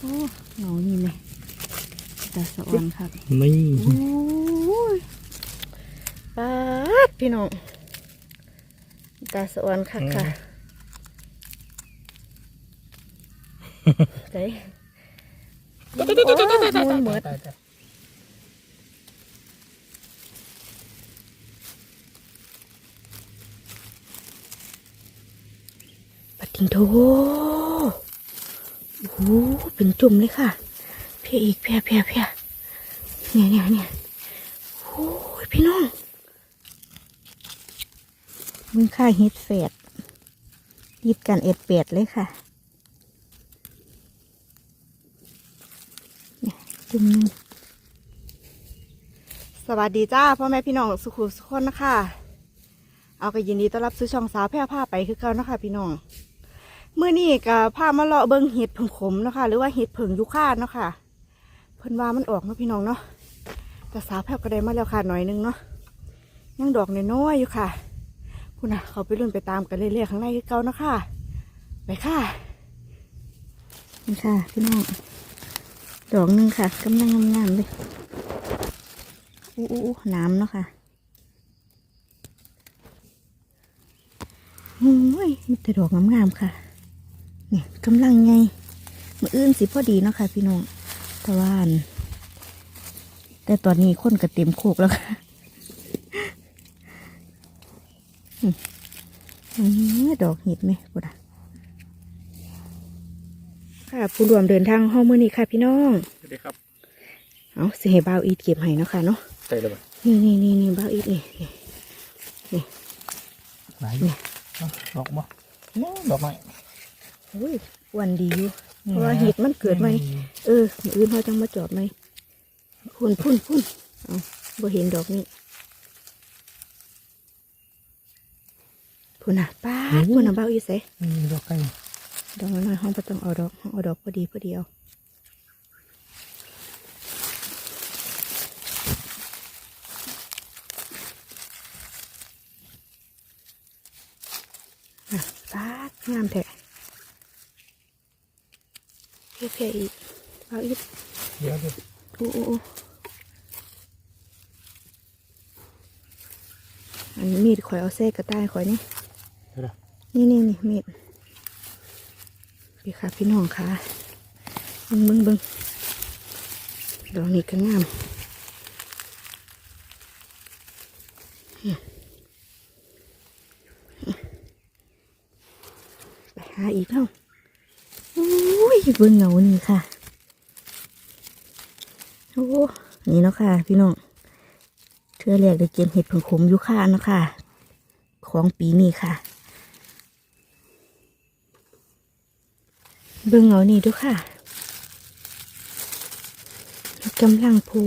โอ้เหงานี่ไหมตาสะออนครับไม่โอ้ยปาดพี่น้องตาสะออนค่ะค่ะใจโอ้มูนเหมือดปะทิงโถ โอ้โเป็นจุ่มเลยค่ะ เพียอีกเพียเพียเพียเนี่ยเนี่ยเนี่ยโอ้ยพี่น้องมึงค่าฮิตเฟดยิบกันเอ็ดเปียดเลยค่ะเนี่ยจุ่มสวัสดีจ้าพ่อแม่พี่น้องสุขุมสุขคนนะคะเอาก็ยินดีต้อนรับสู่ช่องสาวแพร่ผ้าไปคือเก่านะคะพี่น้อง เมื่อนี้ก็พามาเลาะเบิ้งเห็ดผึ่งขมเนาะคะหรือว่าเห็ดผึ่งยุค่าเนาะค่ะ เพิ่นว่ามันออกเนาะพี่น้องเนาะแต่สาวแพรก็ได้มาแล้วค่ะหน่อยนึงเนาะยังดอกน้อยๆอยู่ค่ะคุณน่ะเขาไปรุ่นไปตามกันเรื่อยๆข้างในคือเก่าเนาะค่ะไปค่ะนี่ค่ะพี่น้องดอกหนึ่งค่ะกำลังงามๆเลยอู้อู้น้ำเนาะค่ะโอ้ยมีแต่ดอกงามๆค่ะ นี่ยกำลังไงมืออื่นสิพอดีเนาะค่ะ พี่น้องแตะวาอันแต่ตอนนี้คนก็เต็มโคกแล้วค่ะอืมอืมดอกเห็ดไหมปุ๊ดอะค่ะผู้รวมเดินทางห้องมือนี้ค่ะ พี่น้องสวัสดีครับ เอาสิให้บ่าวอีทเก็บให้เนาะค่ะเนาะใช่เลยป่ะนี่นี่นี่นี่บ่าวอีทนี่นี่ไหนดอกบ่ดอกไม้ อุ้ยอ้วันดีอยู่เพราะว่าเห็ดมันเกิดไหมเออมืออื่นเขาจังมาจอดไหมพุ่นพุ่นพุ่นเอาบ่เห็นดอกนี้พุ่นอะป้าดพุ่นอะเบ้าอีเสนี่ดอกไก่ดอกน้อยๆห้องบ่ต้องเอาดอกห้องเอาดอกพอดีพอดีเอาอะป้าดงามแท้ เพี้ยเพี้ยอีกเอาอีกเดี๋ยวเดี๋ยวอู้อู้อู้อันนี้มีดข่อยเอาเส้กระต่ายข่อยนี่เดี๋ยวนี่นี่นี่มีดพี่ค่ะพี่น้องค่ะเบึงเบึงเบึงดอกนี้ก็งามไปหาอีกเท่าโอ้ย เบิ่งเหงานี่ค่ะโอ้นี่เนาะค่ะ พี่น้องเธอเรียกได้เกณฑ์เห็ดผึ่งขมยุค่าเนาะค่ะ ของปีนี้ค่ะ เบิ่งเอานี่ดูค่ะกำลังพู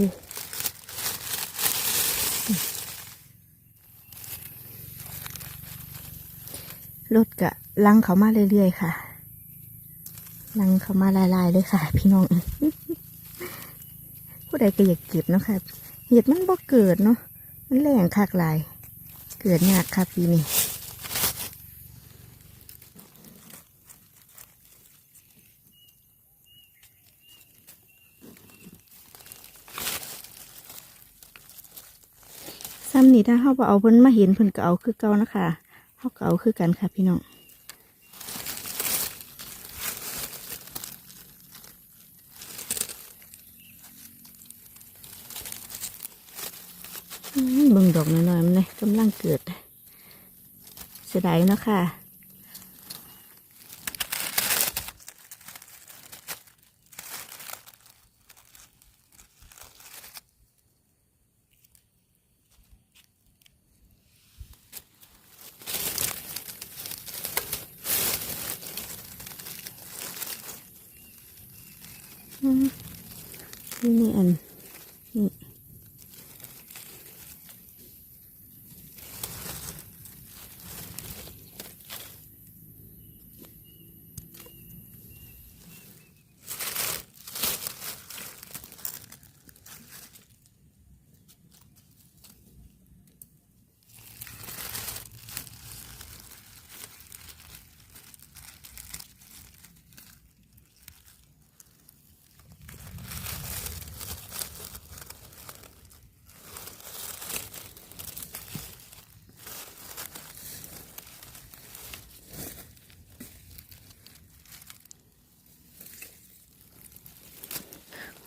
รถกะลังเขามาเรื่อยๆค่ะ ลังเขามาลายๆเลยค่ะ พี่น้องผู้ใดก็อยากเก็บเนาะค่ะเห็ดมันบ่เกิดเนาะมันแรงคักหลาย เกิดยากค่ะปีนี้ซ้ำนี่ถ้าเขาเอาเพิ่นมาเห็นเพิ่นก็เอาคือเก่านะคะเขาก็เอาคือกันค่ะพี่น้อง อืม เบิ่งดอกน้อยๆมันเลยกำลังเกิดเสียดายเนาะค่ะ อืมนี่นี่อันนี่ น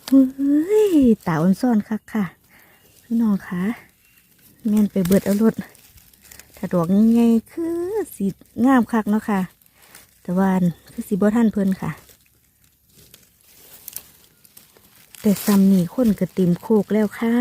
เฮ้ยตาอ่อนซ่อนคักค่ะ พี่น้องคะแม่นไปเบิดเอารถถ้าดอกง่ายๆคือสีงามคักเนาะค่ะ แต่ว่าอันคือสีบ่ท่านเพิ่นค่ะ แต่ซ้ำนี่คนกระติมโคกแล้วค่ะ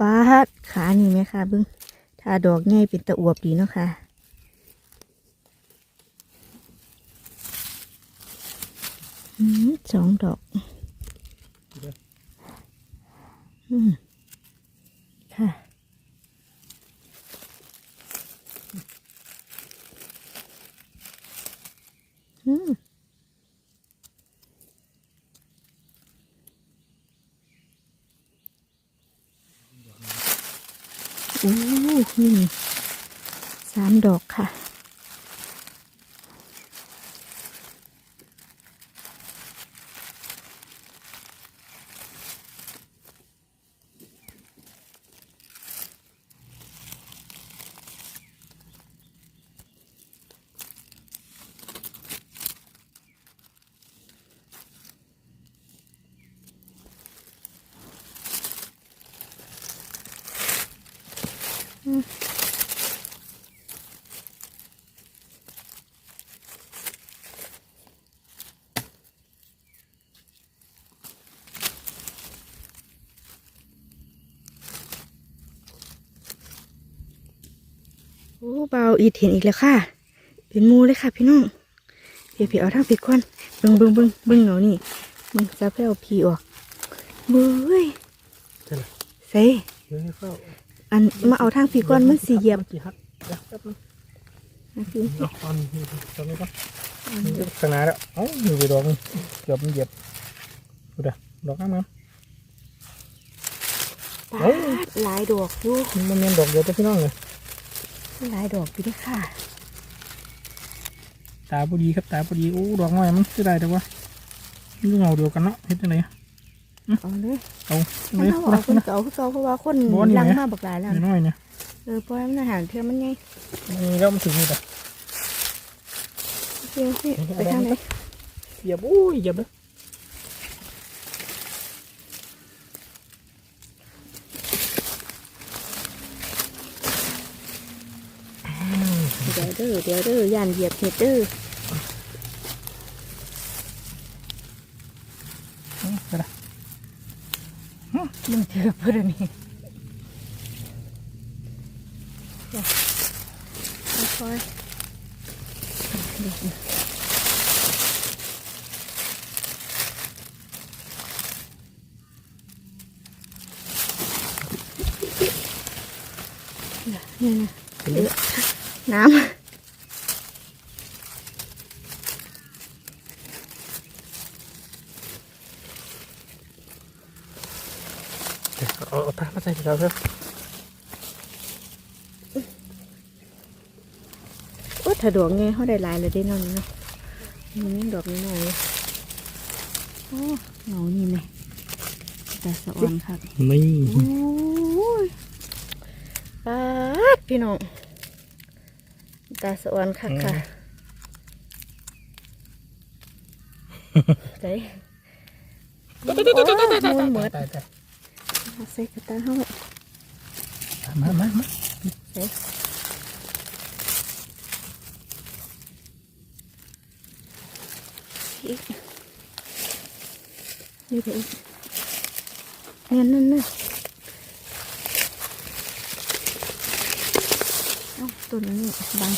ป้าดขา นี่ไหมคะเบิ้งถ้าดอกง่ายเป็นตะอวบดีเนาะค่ะอืมสองดอก อืมค่ะ อืม โอ้นี่สามดอกค่ะ โอ้เบาอีดเห็นอีกแล้วค่ะ เป็นหมูเลยค่ะพี่น้องเพี่พี่เอาทางผิดก่อนเบิ่งเบิ่งเบิ่งเบิ่งเหงานี่มึงจะไปเอาพีออกเบ้ยใช่ไหมใส่ อันมาเอาทางผิดก่อนมันสีเหยียบกี่ฮักนะพี่เอาอันตอนนี่ก็ขนาดแล้วเอ้าอยู่ไปดอกนึงเกือบมันเหยียบดูด้อดอกงามปาดหลายดอกอยู่มันบ่แม่นดอกเดียวแต่พี่น้องเลยหลายดอกอยู่ด้วยค่ะ ตาพอดีครับตาพอดีโอ้ดอกน้อยมันจะได้แต่ว่าอยู่เงาเดียวกันเนาะเฮ็ดจังไดเอาเลย เอามันเลยเอาออกคนเก่าคือเก่าเพราะว่าคนบ่นี่ลังไหมมาบักหลายแล้วน้อยๆเนี่ยเออเพราะว่ามันอาหารเทื่อมันไงนี่แล้วมันถึงนี่แต่เพียงสิไปทางไหนเหยียบอู้ยเหยียบเลยเดี๋ยวเด้อเดี๋ยวเด้อย่านเหยียบเห็ดเด้ออืมไปละ มึงเจอเพื่อนนี่ค่อยๆนี่นะไปเลยน้ำ เดี๋ยวเอา เอาตามาใส่เราเถอะโอ้ถ้าดอกไงเขาได้หลายเลยได้นอนเนาะมันยังดอกน้อยๆอยู่โอ้เหงานี่ไหมแต่สะออนครับนี่โอ้ยปาดพี่น้องตาสะออนคักค่ะใจโอ้ยมูนเหมือดตายตายเอาใส่กระตาเข้าไว้มามามาใส่อีกนี่ ไปอีกเนี่ยนั่นน่ะเอ้าตัวนั้นนี่บัง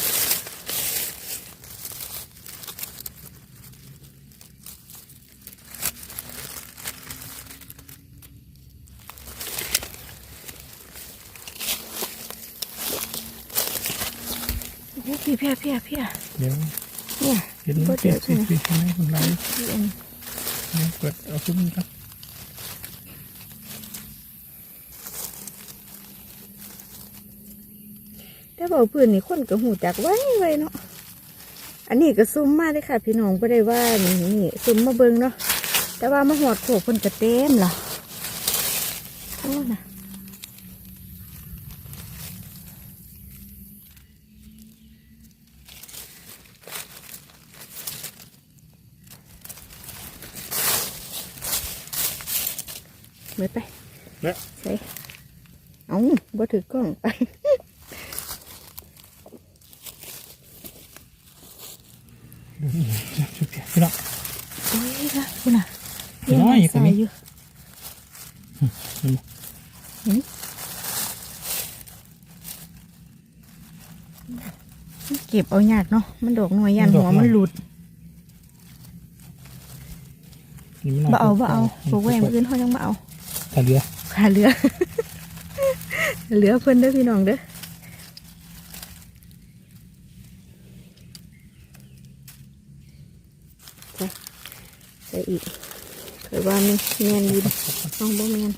พี่เพียเพียเพียเดี๋ยวเนี่ยเห็นบ่เปีเดี๋ยยวกใช่ไหมปีกใช่ไหมคนไรพี่อันเนี่ยเปิดเอาซุ้มครับแต่บอกเพื่อนนี่คนก็หูจักไว้ไว้เนาะ อันนี้ก็ซุ่มมาเลยค่ะ พี่น้องก็ได้ว่านี่นี่ซุ่มมาเบิงเนาะ แต่ว่ามาหอดโขกคนกระเต็มล่ะโอ้นะเบิดไป เนี่ยใส่เอาบ่ถือกล้องไปพี่น้องโอ้ยค่ะคุณน่ะน้อยงกว่านี้ใส่อยู่เห็นไหมหืมเก็บเอายากเนาะมันดอกหน่วยยันหัวมันหลุดนี่มันบ่เอาบ่เอามบ่แหวงอื่นเขายังบ่เอาถ้าเหลือ ขาเหลือ เหลือเพิ่นเด้อพี่น้องเด้อไปใส่อีกเคยว่ามีเมียนยินต้องบ่เมียน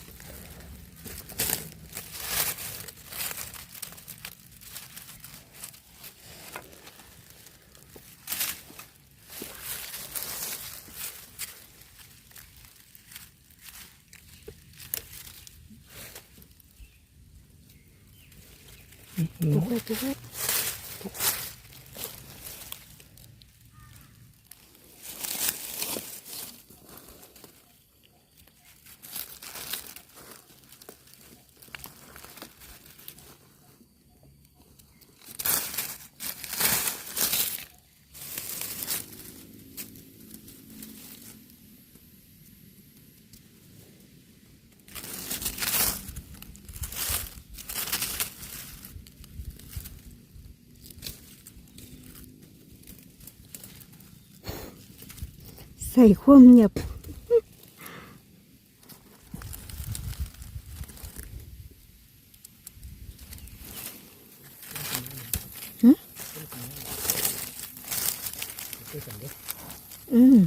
ปุ๊กไว้ปุ๊ ใส่ความเงียบอืม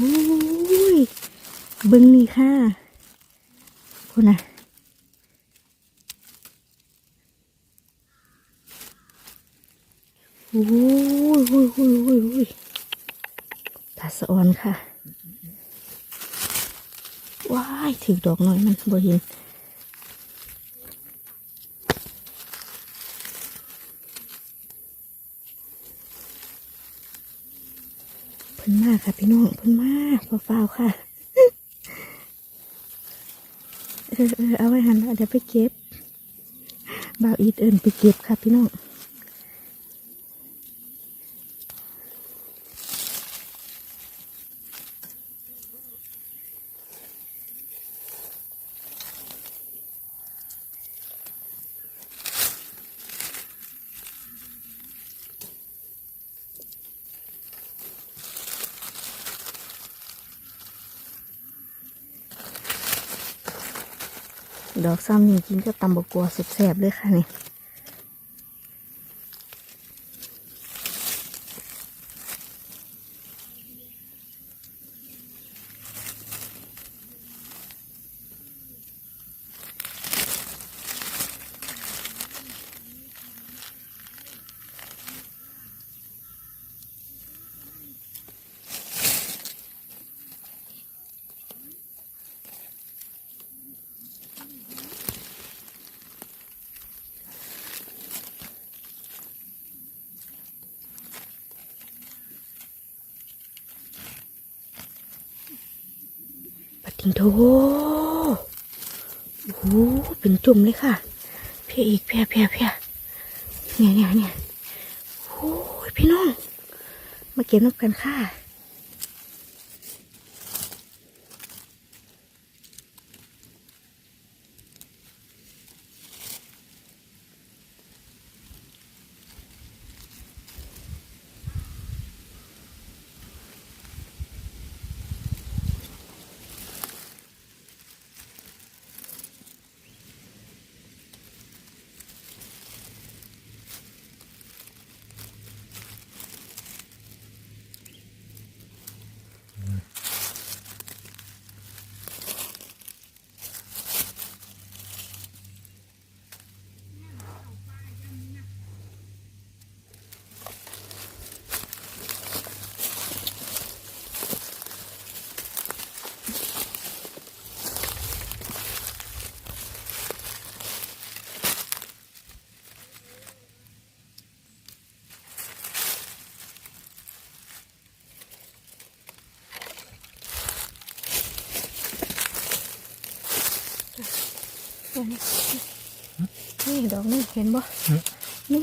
โอ้ย เบิ้งนี่ค่ะคุณน่ะโอ้ยโอ้ยโอ้ยโอ้ยโอ้ยตาสะออนค่ะ ว้าย ถือดอกน้อยมันบ่เห็น เพิ่นมากค่ะพี่น้องเพิ่นมากเฝ้าวๆค่ะ เอเออเอาไว้หันละเดี๋ยวไปเก็บบ่าวอีดเอินไปเก็บค่ะพี่น้อง ดอกซ้ำนี่กินกับตำบกกัวแสบๆเลยค่ะนี่ ติงโถโอ้โหเป็นจุ่มเลยค่ะ เพียอีกเพียเพียเพียเนี่ยเนี่ยเนี่ยโอ้ยพี่น้อง มาเก็บนกกันค่ะ นี่ดอกนี่เห็นบ่นี่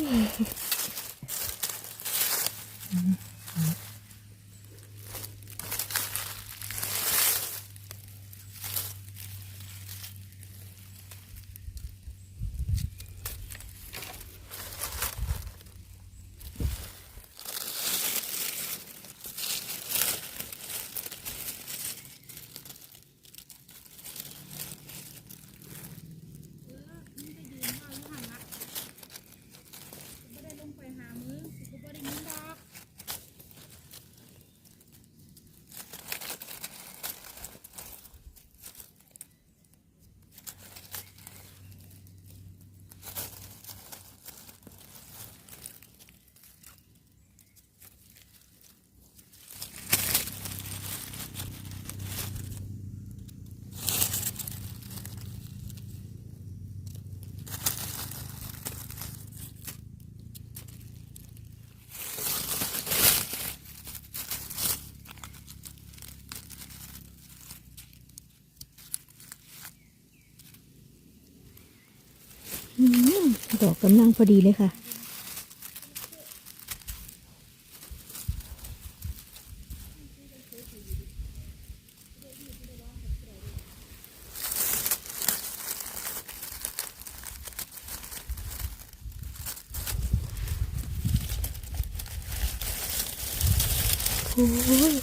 อืม ดอกกำลังพอดีเลยค่ะ โอ้ย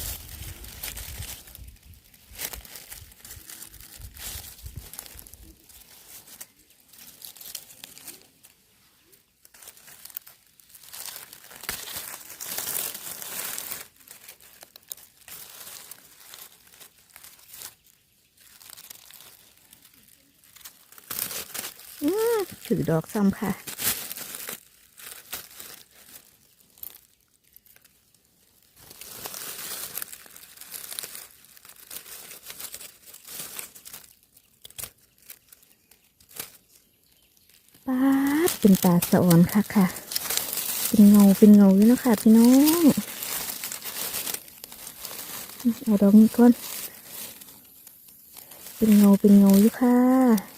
อืมถือ ดอกซ้ำค่ะป๊าดเป็นตาสะออนค่ะค่ะ เป็นเงาเป็นเงาอยู่นะค่ะพี่น้องเอาดอกนี้ก่อน เป็นเงาเป็นเงาอยู่ค่ะ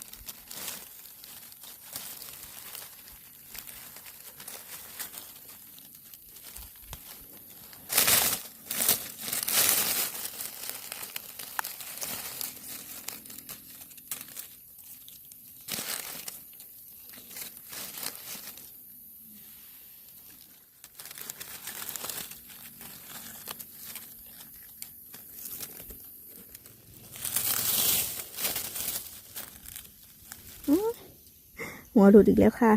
หัวหลุดอีกแล้วค่ะ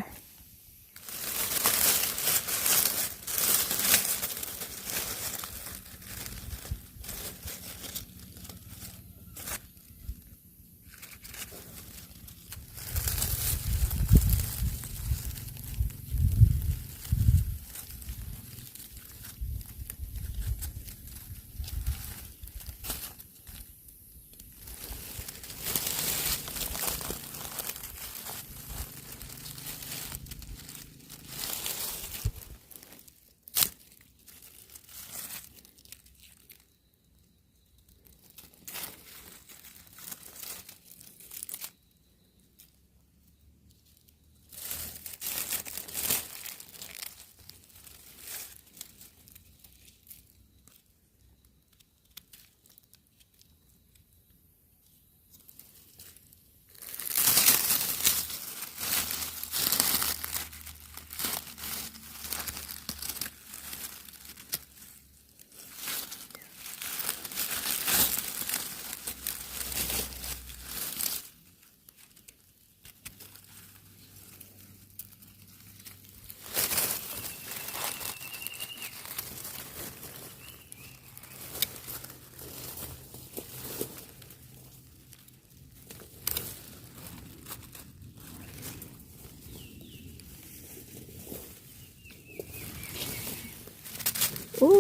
อ อู้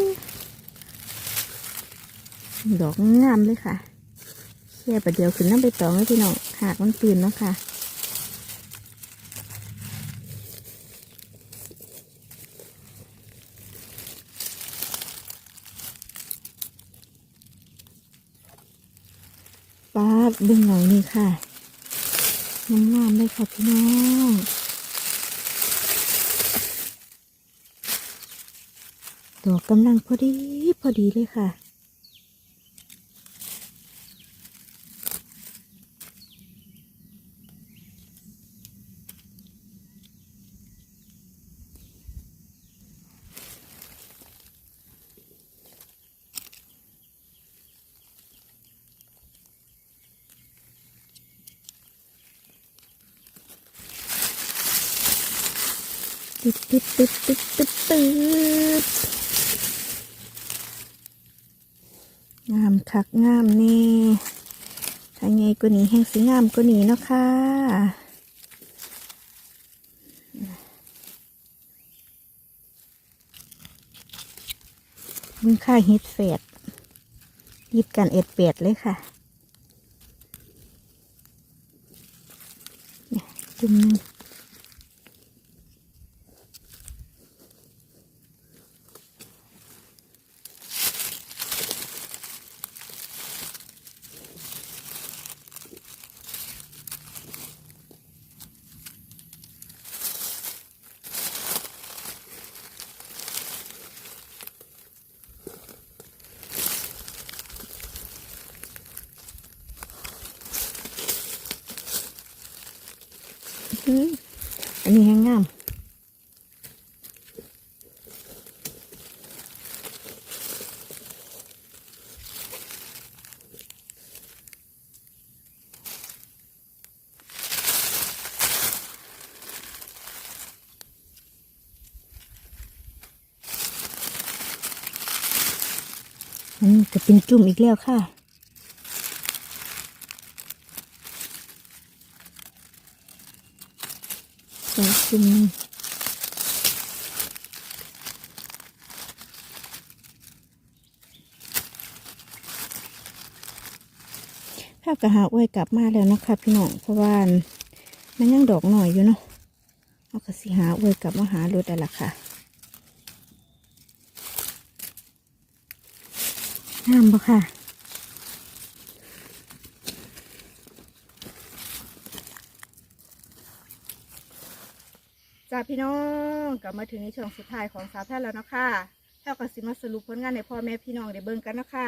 ดอกงามเลยค่ะแค่ประเดี๋ยวขึ้นน้ำไปตองแล้วพี่น้องหากมันตื่นเนาะค่ะป้าดเบึงเหล่านี่ค่ะงามๆเลยค่ะพี่น้องดอกกำลังพอดี พอดีเลยค่ะ ตึ๊ดตึ๊ดตึ๊ดตึ๊ดตึ๊ดตึ๊ดงามคักงามแนี่ถ้าไงก็นี้แห้งสีงามก็นี้เนาะค่ะมึงค่าฮ็ดเฟดยิบกันเอ็ดเปียดเลยค่ะเนี่ยจุ่มนึง อืมอันนี้แห้งงาม อันนี้จะเป็นจุ่มอีกแล้วค่ะสองจุ่มข้าวกะหาอ้วยกลับมาแล้วนะคะพี่น้องเพราะว่ามันยังดอกหน่อยอยู่เนาะเอากระสีหาอ้วยกลับมาหารถได้ละค่ะ งามปะค่ะจ้าพี่น้องกลับมาถึงในช่วงสุดท้ายของสาวแพทย์แล้วเนาะคะแพทย์ก็สิมาสรุปผลงานในพ่อแม่พี่น้องได้เบิ่งกันเนาะคะ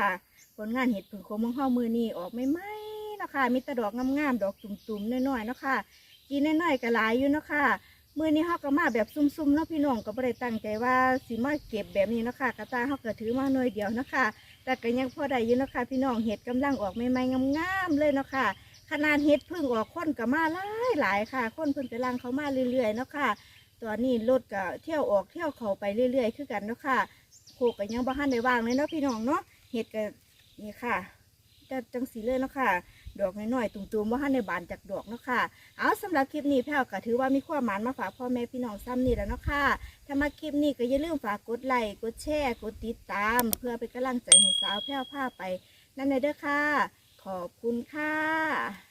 ผลงานเห็ดผึ่งโคมเมืองเฮามือนี่ออกไม่ไหมเนาะคะมีแต่ดอกงามๆดอกตุ่มๆน้อยๆเนาะคะกินน้อยๆก็หลายอยู่เนาะคะ มือนี้เฮาก็มาแบบซุ่มๆเนาะพี่น้องก็บ่ได้ตั้งใจว่าสิมาเก็บแบบนี้เนาะคะกระตาเฮาก็ถือมาหน่อยเดียวเนาะคะแต่ก็ยังพอได้อยู่เนาะคะพี่น้องเห็ดกำลังออกใหม่ๆงามๆเลยเนาะค่ะ ขนาดเห็ดพึ่งออกคนก็มาหลายๆค่ะคนเพิ่นกำลังเขามาเรื่อยๆเนาะค่ะตอนนี้รถก็เที่ยวออกเที่ยวเขาไปเรื่อยๆคือกันเนาะค่ะโคกก็ยังบ่ทันได้ว่างเลยเนาะพี่น้องเนาะเห็ดก็นี่ค่ะจะจังสีเลยเนาะค่ะ ดอกน้อยๆตุ่มๆบ่ทันในบานจากดอกเนาะค่ะ เอาสำหรับคลิปนี้แพลวก็ถือว่ามีความหมานมาฝากพ่อแม่พี่น้องซ้ำนี่แล้วเนาะค่ะ ถ้ามาคลิปนี้ก็อย่าลืมฝากกดไลค์ กดแชร์ กดติดตาม เพื่อเป็นกำลังใจให้สาวแพลวพาไปนั่นเลยเด้อค่ะ ขอบคุณค่ะ